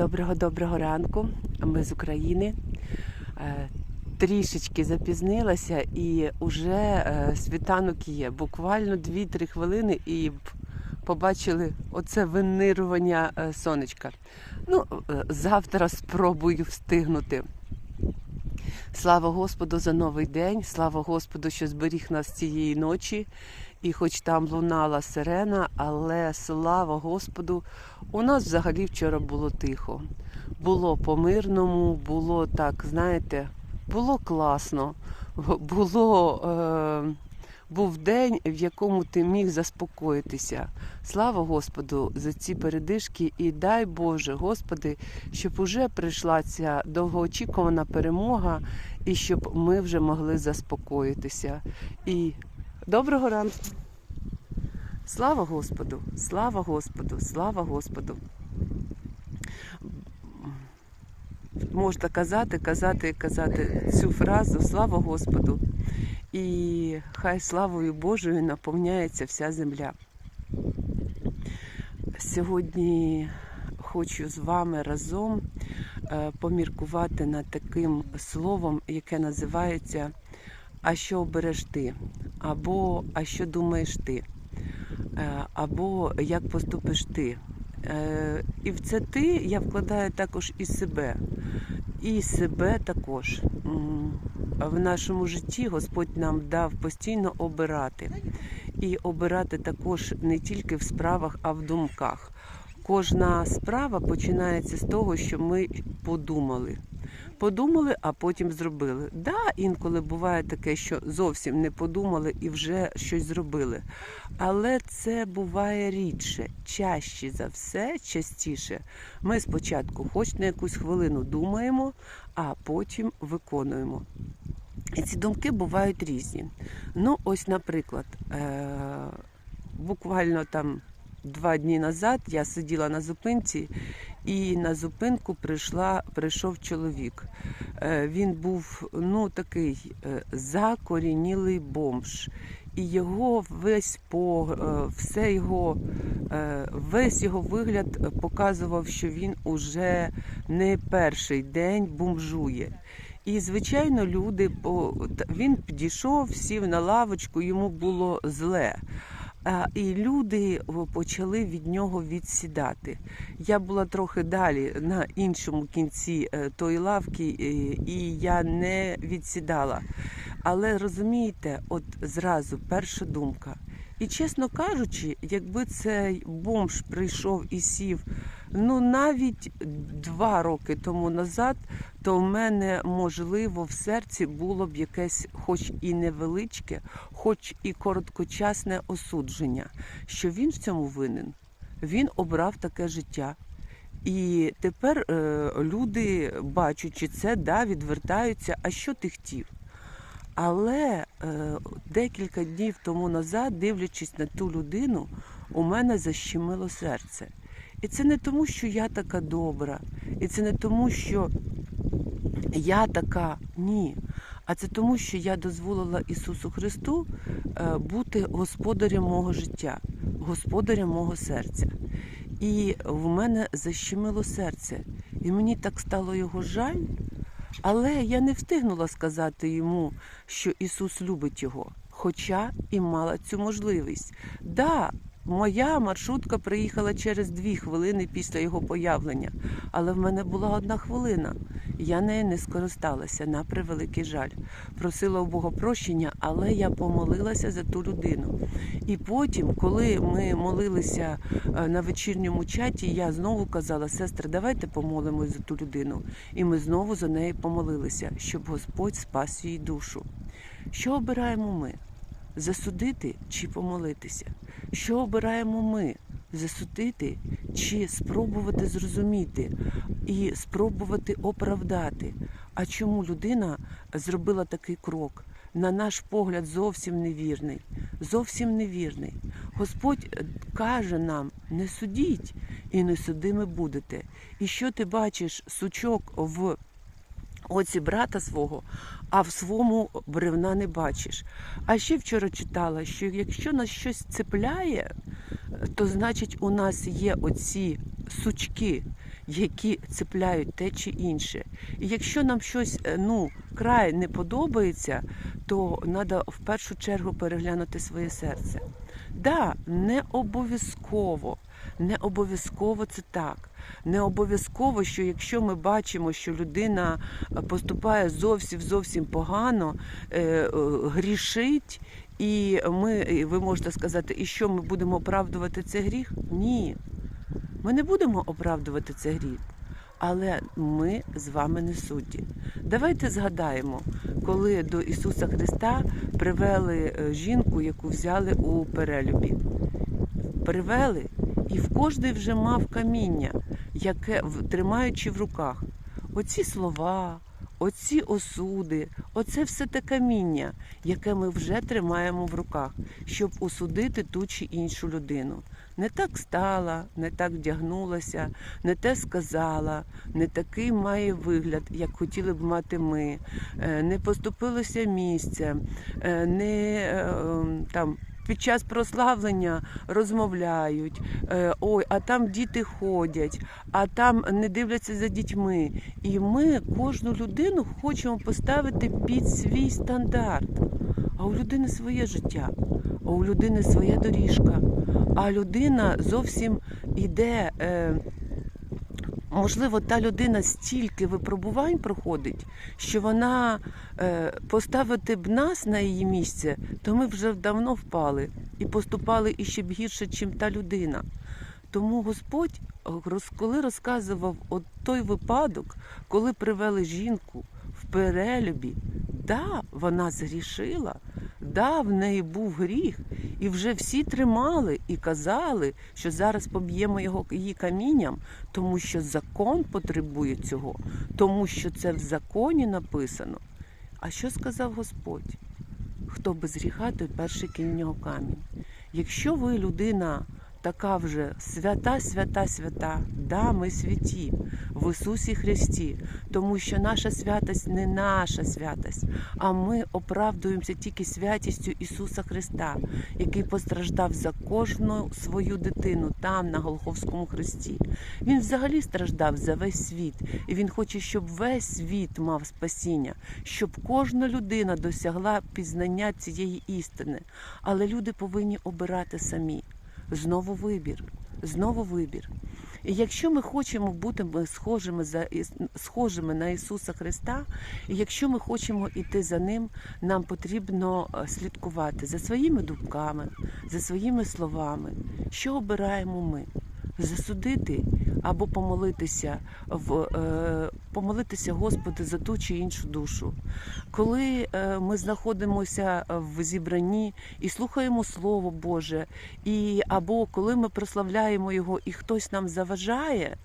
Доброго доброго ранку. Ми з України. Е, Трішечки запізнилася і вже е, світанок є. Буквально 2-3 хвилини і побачили оце винирування е, сонечка. Ну, завтра спробую встигнути. Слава Господу за новий день, слава Господу, що зберіг нас цієї ночі. І хоч там лунала сирена, але слава Господу, у нас взагалі вчора було тихо. Було по-мирному, було так, знаєте, було класно. Було, е, був день, в якому ти міг заспокоїтися. Слава Господу за ці передишки і дай Боже, Господи, щоб уже прийшла ця довгоочікувана перемога, і щоб ми вже могли заспокоїтися. І доброго ранку! Слава Господу! Слава Господу! Слава Господу! Можна казати, казати, казати цю фразу Слава Господу! І хай славою Божою наповняється вся земля. Сьогодні хочу з вами разом е, поміркувати над таким словом, яке називається А що обереш ти? або А що думаєш ти? Е, або Як поступиш ти? Е, І в це ти я вкладаю також і себе, і себе також. В нашому житті Господь нам дав постійно обирати. І обирати також не тільки в справах, а в думках. Кожна справа починається з того, що ми подумали. Подумали, а потім зробили. Да, інколи буває таке, що зовсім не подумали і вже щось зробили. Але це буває рідше, чаще за все, частіше. Ми спочатку, хоч на якусь хвилину думаємо, а потім виконуємо. І ці думки бувають різні. Ну, ось, наприклад, е- буквально там два дні назад я сиділа на зупинці, і на зупинку прийшла, прийшов чоловік. Е, Він був ну такий е, закорінілий бомж. І його весь по е, все його, весь його вигляд показував, що він уже не перший день бомжує. І, звичайно, люди, він підійшов, сів на лавочку, йому було зле. І люди почали від нього відсідати. Я була трохи далі на іншому кінці е, тої лавки, е, і я не відсідала. Але розумієте, от зразу перша думка. І чесно кажучи, якби цей бомж прийшов і сів ну навіть два роки тому назад, то в мене можливо в серці було б якесь, хоч і невеличке, хоч і короткочасне осудження, що він в цьому винен. Він обрав таке життя. І тепер е, люди, бачачи це, да, відвертаються, а що ти хотів? Але е, декілька днів тому назад, дивлячись на ту людину, у мене защемило серце. І це не тому, що я така добра, і це не тому, що я така ні. А це тому, що я дозволила Ісусу Христу е, бути господарем мого життя, господарем мого серця. І в мене защемило серце. І мені так стало його жаль. Але я не встигнула сказати йому, що Ісус любить його, хоча і мала цю можливість. Да, моя маршрутка приїхала через дві хвилини після його появлення, але в мене була одна хвилина. Я нею не скористалася на превеликий жаль. Просила у Бога прощення, але я помолилася за ту людину. І потім, коли ми молилися е, на вечірньому чаті, я знову казала, сестри, давайте помолимось за ту людину. І ми знову за неї помолилися, щоб Господь спас її душу. Що обираємо ми? Засудити чи помолитися? Що обираємо ми? Засудити чи спробувати зрозуміти і спробувати оправдати? А чому людина зробила такий крок? На наш погляд, зовсім невірний. Зовсім невірний. Господь е, каже нам: не судіть і не судими будете. І що ти бачиш, сучок в оці брата свого, а в своєму бревна не бачиш. А ще вчора читала, що якщо нас щось цепляє, то значить у нас є оці сучки, які цепляють те чи інше. І якщо нам щось е, ну, край не подобається, то треба в першу чергу переглянути своє серце. Да, не обов'язково, не обов'язково це так. Не обов'язково, що якщо ми бачимо, що людина е, поступає зовсім зовсім погано, е, грішить, і ми, ви можете сказати, і що ми будемо оправдувати цей гріх? Ні. Ми не будемо оправдувати цей гріх. Але ми з вами не судді. Давайте згадаємо, коли до Ісуса Христа привели е, жінку, яку взяли у перелюбі. Привели, і в кожний вже мав каміння, яке тримаючи в руках. Оці слова, оці осуди, оце все те каміння, яке ми вже тримаємо в руках, щоб осудити ту чи іншу людину. Не так стала, не так вдягнулася, не те сказала, не такий має вигляд, як хотіли б мати ми, е, не поступилося місце, е, не е, ем, там. Під час прославлення розмовляють, е, ой, а там діти ходять, а там не дивляться за дітьми. І ми кожну людину хочемо поставити під свій стандарт. А у людини своє життя, а у людини своя доріжка. А людина зовсім іде. Можливо, та людина стільки випробувань проходить, що вона е, поставити б нас на її місце, то ми вже давно впали і поступали іще б гірше, чим та людина. Тому Господь, коли розказував от той випадок, коли привели жінку в перелюбі, да, вона згрішила, да, в неї був гріх, і вже всі тримали і казали, що зараз поб'ємо його її камінням, тому що закон потребує цього, тому що це в законі написано. А що сказав Господь? Хто без гріха, перший кінь нього камінь. Якщо ви людина така вже свята, свята, свята, да, ми святі в Ісусі Христі, тому що наша святость не наша святость, а ми оправдуємося тільки святістю Ісуса Христа, який постраждав за кожну свою дитину там, на Голховському хресті. Він взагалі страждав за весь світ, і він хоче, щоб весь світ мав спасіння, щоб кожна людина досягла пізнання цієї істини. Але люди повинні обирати самі. Знову вибір, знову вибір. І якщо ми хочемо бути ми схожими за схожими на Ісуса Христа, і якщо ми хочемо йти за Ним, нам потрібно е, слідкувати за своїми думками, за своїми словами. Що обираємо ми? Засудити або помолитися в е, помолитися Господу за ту чи іншу душу. Коли е, ми знаходимося в зібранні і слухаємо Слово Боже, і або коли ми прославляємо його, і хтось нам заважає,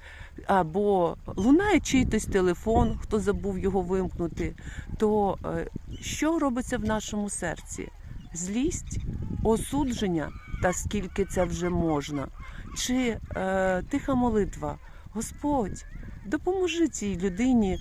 або лунає чийсь телефон, хто забув його вимкнути, то е, що робиться в нашому серці? Злість, осудження, та скільки це вже можна, чи е, тиха молитва. Господь, допоможи цій людині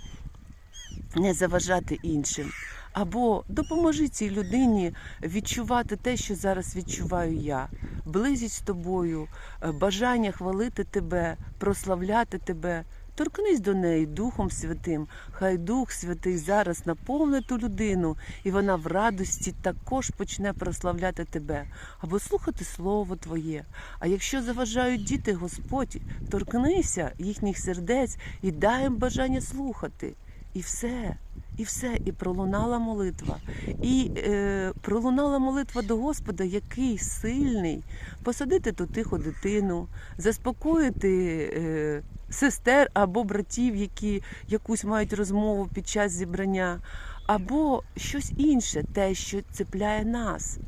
не заважати іншим. Або допоможи цій людині відчувати те, що зараз відчуваю я. Близість з тобою, е, бажання хвалити тебе, прославляти тебе. Торкнись до неї Духом Святим. Хай Дух Святий зараз наповнить ту людину, і вона в радості також почне прославляти тебе або слухати Слово Твоє. А якщо заважають діти, Господь, торкнися їхніх сердець і дай їм бажання слухати. І все, і все, і пролунала молитва. І е, пролунала молитва до Господа, який сильний, посадити ту тиху дитину, заспокоїти е, сестер або братів, які якусь мають розмову під час зібрання, або щось інше, те, що цепляє нас.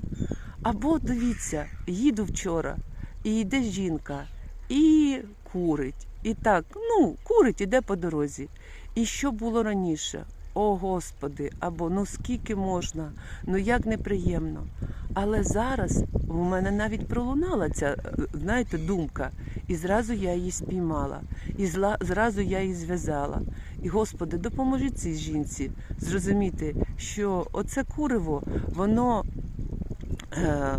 Або дивіться, їду вчора, і йде жінка, і курить. І так, ну, курить, іде по дорозі. І що було раніше? О Господи, або ну скільки можна, ну як неприємно. Але зараз в мене навіть пролунала ця, знаєте, думка, і зразу я її спіймала, і зла, зразу я її зв'язала. І Господи, допоможи цій жінці зрозуміти, що оце куриво, воно е,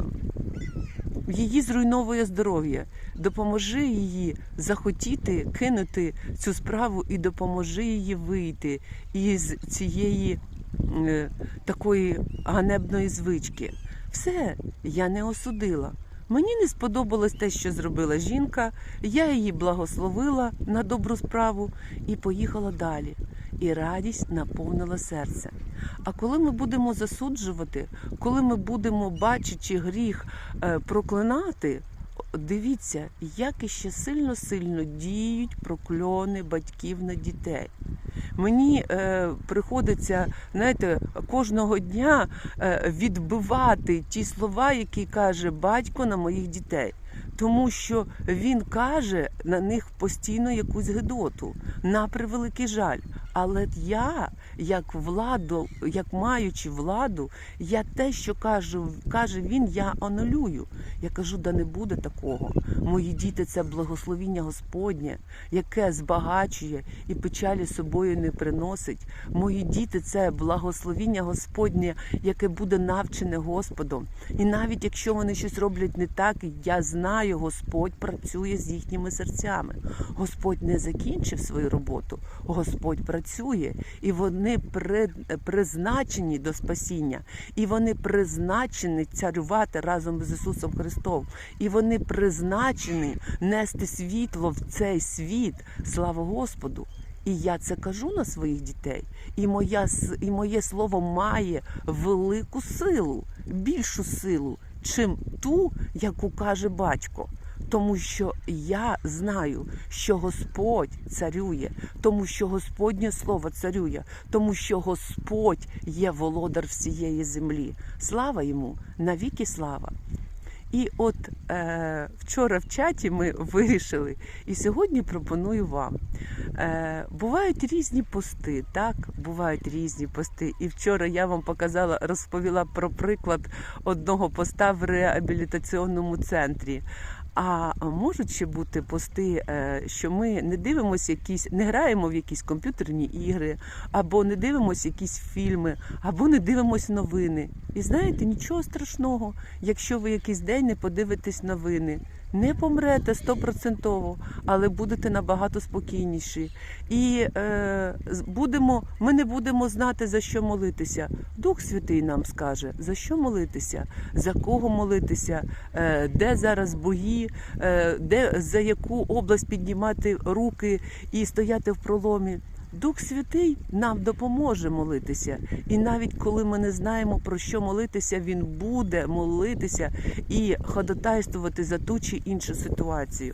її зруйновує здоров'я. Допоможи її захотіти кинути цю справу і допоможи її вийти із цієї е, такої ганебної звички. Все, я не осудила. Мені не сподобалось те, що зробила жінка. Я її благословила на добру справу і поїхала далі. І радість наповнила серце. А коли ми будемо засуджувати, коли ми будемо, бачачи гріх, е, проклинати, дивіться, як іще сильно-сильно діють прокльони батьків на дітей. Мені е, приходиться, знаєте, кожного дня е, відбивати ті слова, які каже батько на моїх дітей. Тому що він каже на них постійно якусь гидоту, на превеликий жаль. Але я, як владу, як маючи владу, я те, що кажу, каже він, я анулюю. Я кажу, да не буде такого. Мої діти це благословіння Господнє, яке збагачує і печалі собою не приносить. Мої діти це благословіння Господнє, яке буде навчене Господом. І навіть якщо вони щось роблять не так, я знаю, Господь працює з їхніми серцями. Господь не закінчив свою роботу, Господь працює, і вони при, призначені до спасіння, і вони призначені царювати разом з Ісусом Христом, і вони призначені нести світло в цей світ. Слава Господу! І я це кажу на своїх дітей. І, моя, і моє слово має велику силу, більшу силу, чим ту, яку каже батько. Тому що я знаю, що Господь царює, тому що Господнє слово царює, тому що Господь є володар всієї землі. Слава йому, навіки слава. І от е, вчора в чаті ми вирішили, і сьогодні пропоную вам. Е, бувають різні пости, так? Бувають різні пости. І вчора я вам показала, розповіла про приклад одного поста в реабілітаційному центрі. А можуть ще бути пости, е, що ми не дивимося якісь, не граємо в якісь комп'ютерні ігри, або не дивимося якісь фільми, або не дивимося новини. І знаєте, нічого страшного, якщо ви якийсь день не подивитесь новини. Не помрете стопроцентово, але будете набагато спокійніші. І е, будемо, ми не будемо знати, за що молитися. Дух Святий нам скаже, за що молитися, за кого молитися, е, де зараз бої, е, де за яку область піднімати руки і стояти в проломі. Дух Святий нам допоможе молитися. І навіть коли ми не знаємо про що молитися, він буде молитися і ходатайствувати за ту чи іншу ситуацію.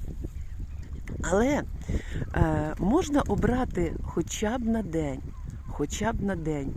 Але е, можна обрати хоча б на день, хоча б на день,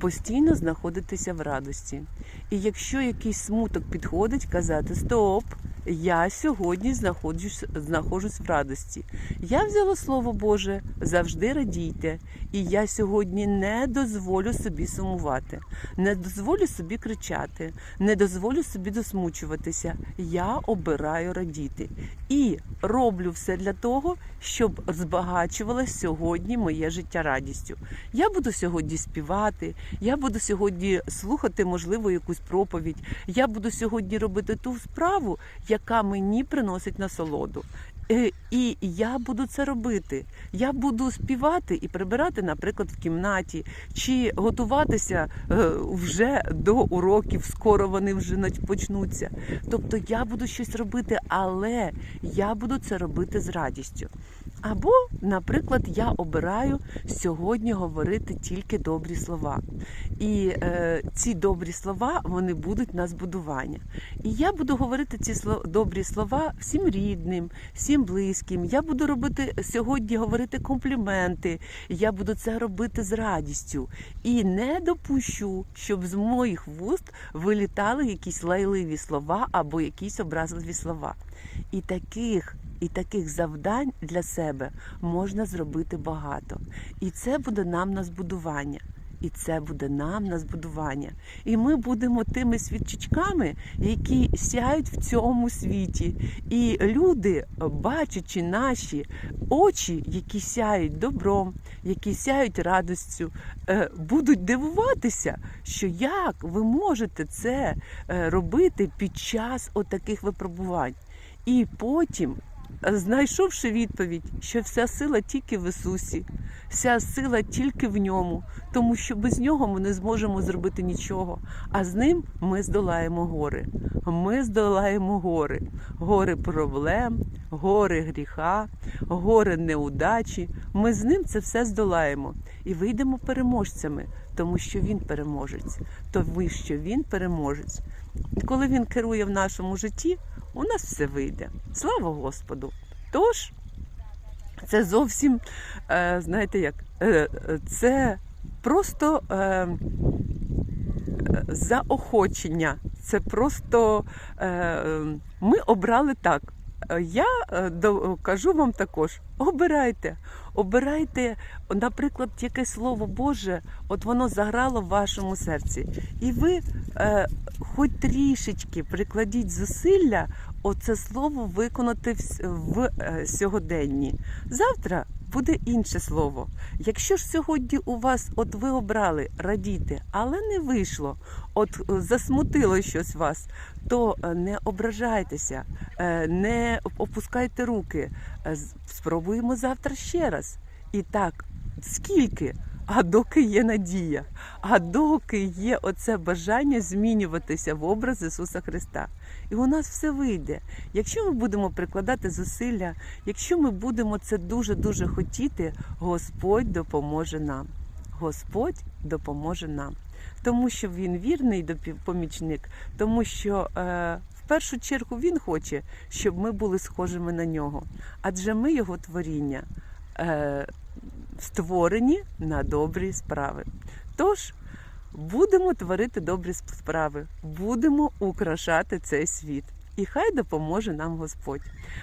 постійно знаходитися в радості. І якщо якийсь смуток підходить, казати Стоп! Я сьогодні знаходжусь, знаходжусь в радості. Я взяла слово Боже, завжди радійте. І я сьогодні не дозволю собі сумувати, не дозволю собі кричати, не дозволю собі досмучуватися. Я обираю радіти і роблю все для того, щоб збагачувалось сьогодні моє життя радістю. Я буду сьогодні співати, я буду сьогодні слухати, можливо, якусь проповідь. Я буду сьогодні робити ту справу, яка мені приносить насолоду. Е, І я буду це робити. Я буду співати і прибирати, наприклад, в кімнаті, чи готуватися е, вже до уроків. Скоро вони вже почнуться. Тобто я буду щось робити, але я буду це робити з радістю. Або, наприклад, я обираю сьогодні говорити тільки добрі слова. І е, ці добрі слова вони будуть на збудування. І я буду говорити ці сло- добрі слова всім рідним, всім близьким. Я буду робити сьогодні говорити компліменти. Я буду це робити з радістю. І не допущу, щоб з моїх вуст вилітали якісь лайливі слова або якісь образливі слова. І таких і таких завдань для себе можна зробити багато. І це буде нам на збудування. І це буде нам на збудування. І ми будемо тими свічечками, які сяють в цьому світі. І люди, бачачи наші очі, які сяють добром, які сяють радістю, е, будуть дивуватися, що як ви можете це е, робити під час отаких випробувань. І потім, знайшовши відповідь, що вся сила тільки в Ісусі, вся сила тільки в ньому, тому що без нього ми не зможемо зробити нічого. А з ним ми здолаємо гори. Ми здолаємо гори, гори проблем, гори гріха, гори неудачі. Ми з ним це все здолаємо і вийдемо переможцями, тому що він переможець, тому що він переможець. І коли він керує в нашому житті, у нас все вийде. Слава Господу! Тож це зовсім, е, знаєте як, е, е, це просто заохочення. Це просто ми обрали так. Я кажу вам також: обирайте, обирайте, наприклад, яке слово Боже, от воно заграло в вашому серці. І ви е, хоч трішечки прикладіть зусилля, оце слово виконати в, в е, сьогоденні. Завтра буде інше слово. Якщо ж сьогодні у вас, от ви обрали радіти, але не вийшло, от е, засмутило щось вас, то е, не ображайтеся, е, не опускайте руки. Спробуємо завтра ще раз. І так, скільки? А доки є надія, а доки є оце бажання змінюватися в образ Ісуса Христа. І у нас все вийде. Якщо ми будемо прикладати зусилля, якщо ми будемо це дуже-дуже хотіти, Господь допоможе нам. Господь допоможе нам. Тому що Він вірний допі- помічник, тому що е, в першу чергу Він хоче, щоб ми були схожими на нього. Адже ми його творіння. Е, створені на добрі справи. Тож будемо творити добрі справи, будемо украшати цей світ. І хай допоможе нам Господь.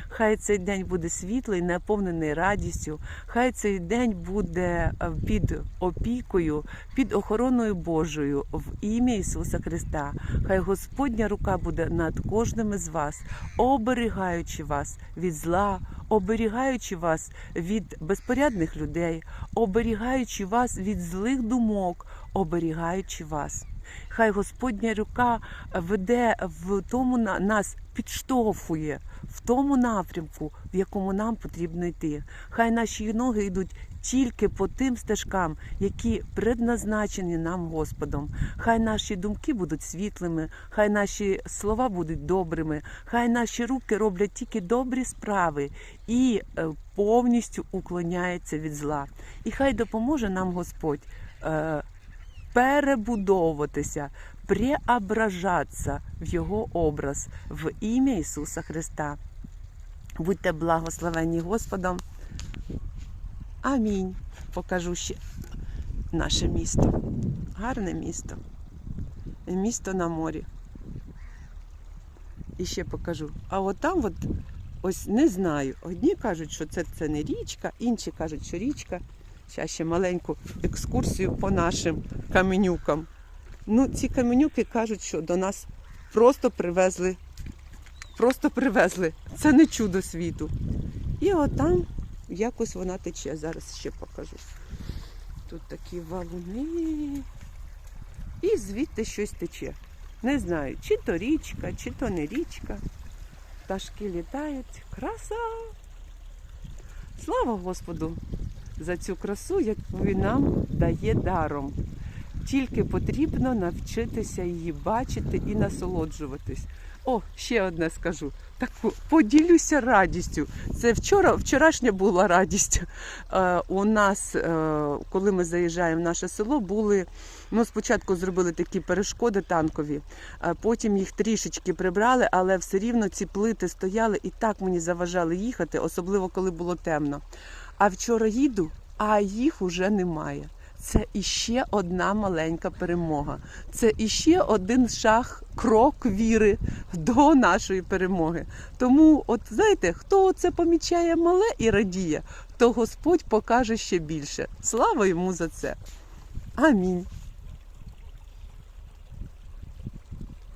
Хай цей день буде світлий, наповнений радістю. Хай цей день буде е, під опікою, під охороною Божою в ім'я Ісуса Христа. Хай Господня рука буде над кожним із вас, оберігаючи вас від зла, оберігаючи вас від безпорядних людей, оберігаючи вас від злих думок, оберігаючи вас. Хай Господня рука веде в тому на- нас підштовхує в тому напрямку, в якому нам потрібно йти. Хай наші ноги йдуть тільки по тим стежкам, які предназначені нам Господом. Хай наші думки будуть світлими, хай наші слова будуть добрими, хай наші руки роблять тільки добрі справи і е, повністю уклоняються від зла. І хай допоможе нам Господь. Перебудовуватися, преображатися в Його образ в ім'я Ісуса Христа. Будьте благословені Господом. Амінь. Покажу ще наше місто. Гарне місто. Місто на морі. І ще покажу. А от там, от, ось не знаю. Одні кажуть, що це, це не річка, інші кажуть, що річка. Зараз ще маленьку екскурсію по нашим каменюкам. Ну, ці каменюки кажуть, що до нас просто привезли. Просто привезли. Це не чудо світу. І отам якось вона тече. Зараз ще покажу. Тут такі валуни. І звідти щось тече. Не знаю, чи то річка, чи то не річка. Пташки літають. Краса! Слава Господу за цю красу, яку він нам дає даром. Тільки потрібно навчитися її бачити і насолоджуватись. О, ще одне скажу. Так поділюся радістю. Це вчора, вчорашня була радість. Е, у нас, е, коли ми заїжджаємо в наше село, були. Ну, спочатку зробили такі перешкоди танкові, а потім їх трішечки прибрали, але все рівно ці плити стояли і так мені заважали їхати, особливо коли було темно. А вчора їду, а їх уже немає. Це іще одна маленька перемога. Це іще один шаг, крок віри до нашої перемоги. Тому, от знаєте, хто це помічає мале і радіє, то Господь покаже ще більше. Слава йому за це. Амінь.